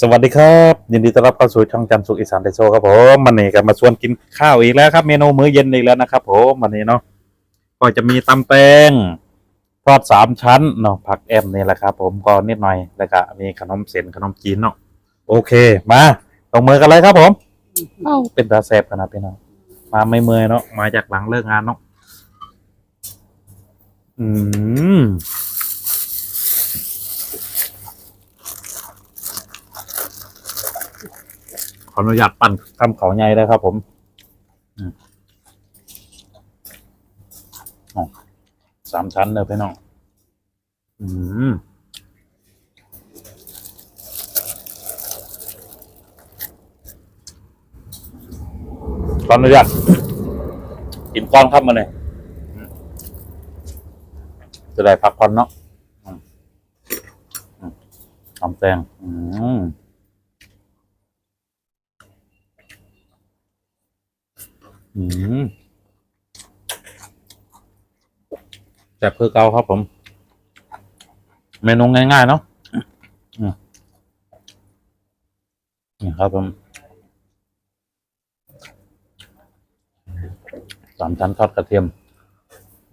สวัสดีครับยินดีต้อนรับเข้าสู่ช่องจันสุขอีสานไดโซครับผมวันนี้ก็มาชวนกินข้าวอีกแล้วครับ เมนูมื้อเย็นอีกแล้วนะครับผมวันนี้เนาะก็จะมีตำแตงทอดสามชั้นเนาะผักแอมนี่แหละครับ ผมก็นิดหน่อยแล้วก็มีขนมเส้นขนมจีนเนาะโอเคมาลงมือกันเลยครับผมเอ้าเป็นตาแซบขนาดพี่น้องมาไม่เมื่อยเนาะมาจากหลังเลิกงานเนาะอืม ขออนุญาตปั่นคำเขาใหญ่เลยครับ ผมอืมอ๋อสามชั้นเลยพี่น้อง อืมขออนุญาตกินก้อนครับมาเลยอืมจะได้พักผ่อนเนาะอืมอืมทำแตงอืม อืมแต่เพื่อเกาครับผม เมนูง่ายๆเนาะนี่ครับผมสามชั้นทอดกระเทียม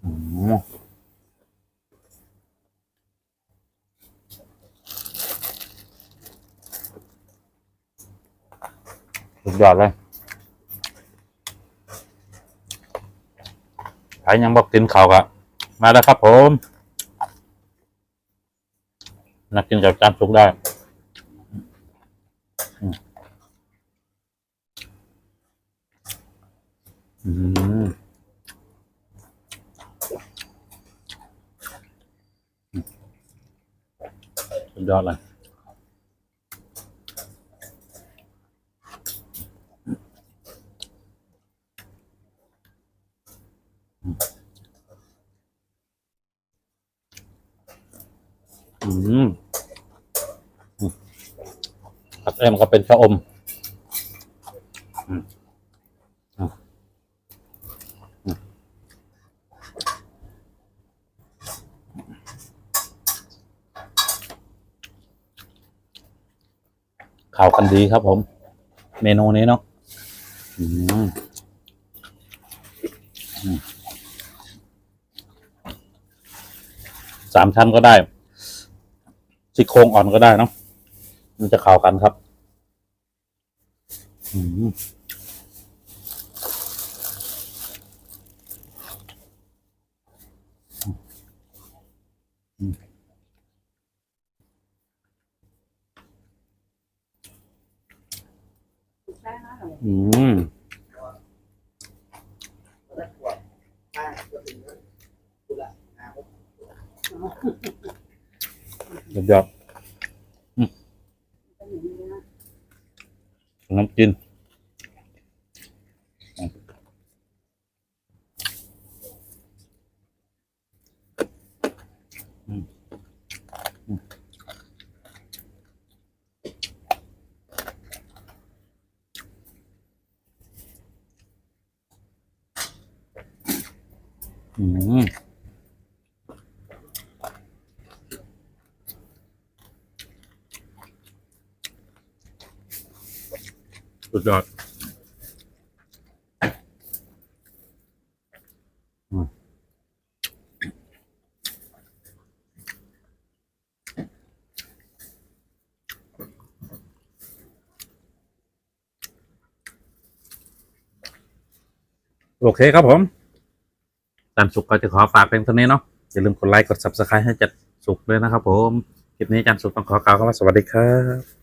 อืมสุดยอดเลย ใคร ยังบอกกินข้าวกะมาแล้วครับผมนักกินกับจานสุกได้อืมอืมสุดยอดเลย อืมอืมผัดแอมก็เป็นชะอมอืมอืมอืมข่าวกันดีครับผม เมนูนี้เนาะอืมอืม สามชั้นก็ได้ซี่โครงอ่อนก็ได้เนาะมันจะเข้ากันครับอืมอืม อืมยอดยอดน้ำกินอืม สุดยอดโอเคครับผม ตามสุขก็จะขอฝากเพียงเท่านี้เนาะ อย่าลืมกดไลค์ กด subscribe ให้จัดสุขด้วยนะครับผม คลิปนี้จันสุขต้องขอกล่าวคำว่าสวัสดีครับ